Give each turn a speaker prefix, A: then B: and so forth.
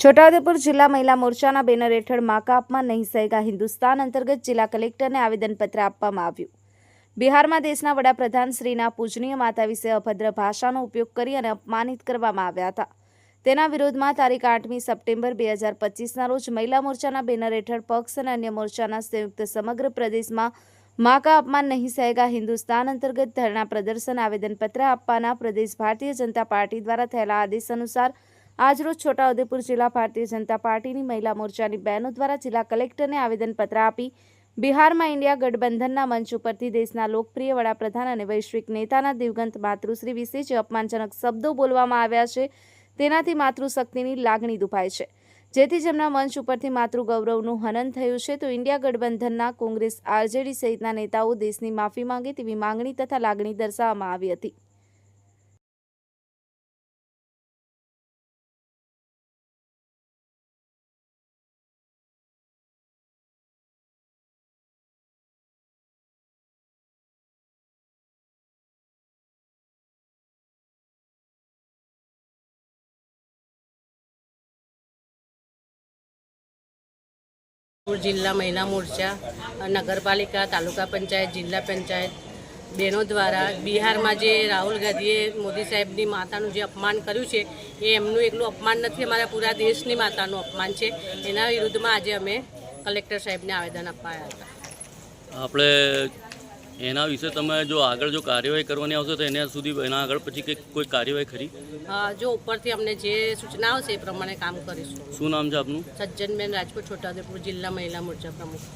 A: છોટાઉદેપુર જિલ્લા મહિલા મોરચાના બેનર હેઠળ માકા અપમાન નહીં સહેગા હિન્દુસ્તાન અંતર્ગત જિલ્લા કલેક્ટરને આવેદનપત્ર આપવામાં આવ્યું. બિહારમાં દેશના વડાપ્રધાન શ્રીના પૂજનીય માતા વિશે અભદ્ર ભાષાનો ઉપયોગ કરી અને અપમાનિત કરવામાં આવ્યા હતા. તેના વિરોધમાં તારીખ આઠમી સપ્ટેમ્બર બે હજાર પચીસના રોજ મહિલા મોરચાના બેનર હેઠળ પક્ષ અને અન્ય મોરચાના સંયુક્ત સમગ્ર પ્રદેશમાં મા અપમાન નહીં સહેગા હિન્દુસ્તાન અંતર્ગત ધરણા પ્રદર્શન આવેદનપત્ર આપવાના પ્રદેશ ભારતીય જનતા પાર્ટી દ્વારા થયેલા આદેશ અનુસાર આજરોજ છોટાઉદેપુર જિલ્લા ભારતીય જનતા પાર્ટીની મહિલા મોરચાની બહેનો દ્વારા જિલ્લા કલેક્ટરને આવેદનપત્ર આપી બિહારમાં ઇન્ડિયા ગઠબંધનના મંચ ઉપરથી દેશના લોકપ્રિય વડાપ્રધાન અને વૈશ્વિક નેતાના દિવગંત માતૃશ્રી વિશે જે અપમાનજનક શબ્દો બોલવામાં આવ્યા છે, તેનાથી માતૃશક્તિની લાગણી દુભાય છે. જેથી જેમના મંચ ઉપરથી માતૃગૌરવનું હનન થયું છે, તો ઇન્ડિયા ગઠબંધનના કોંગ્રેસ, આરજેડી સહિતના નેતાઓ દેશની માફી માંગે તેવી માંગણી તથા લાગણી દર્શાવવામાં આવી હતી.
B: જિલ્લા મહિલા મોરચા, નગરપાલિકા, તાલુકા પંચાયત, જિલ્લા પંચાયત બહેનો દ્વારા બિહારમાં જે રાહુલ ગાંધીએ મોદી સાહેબની માતાનું જે અપમાન કર્યું છે, એ એમનું એકલું અપમાન નથી, અમારા પૂરા દેશની માતાનું અપમાન છે. એના વિરુદ્ધમાં આજે અમે કલેક્ટર સાહેબને આવેદન અપાયા હતા.
C: આપણે એના વિશે તમે જો આગળ જો કાર્યવાહી કરવાની આવશે તો એના સુધી એના આગળ પછી કંઈક કોઈ કાર્યવાહી ખરી?
B: હા જો ઉપરથી અમને જે સૂચના આવશે એ પ્રમાણે કામ કરીશું.
C: શું નામ છે આપનું?
B: સજ્જનબેન રાજકોટ છોટાઉદેપુર જિલ્લા મહિલા મોરચા પ્રમુખ.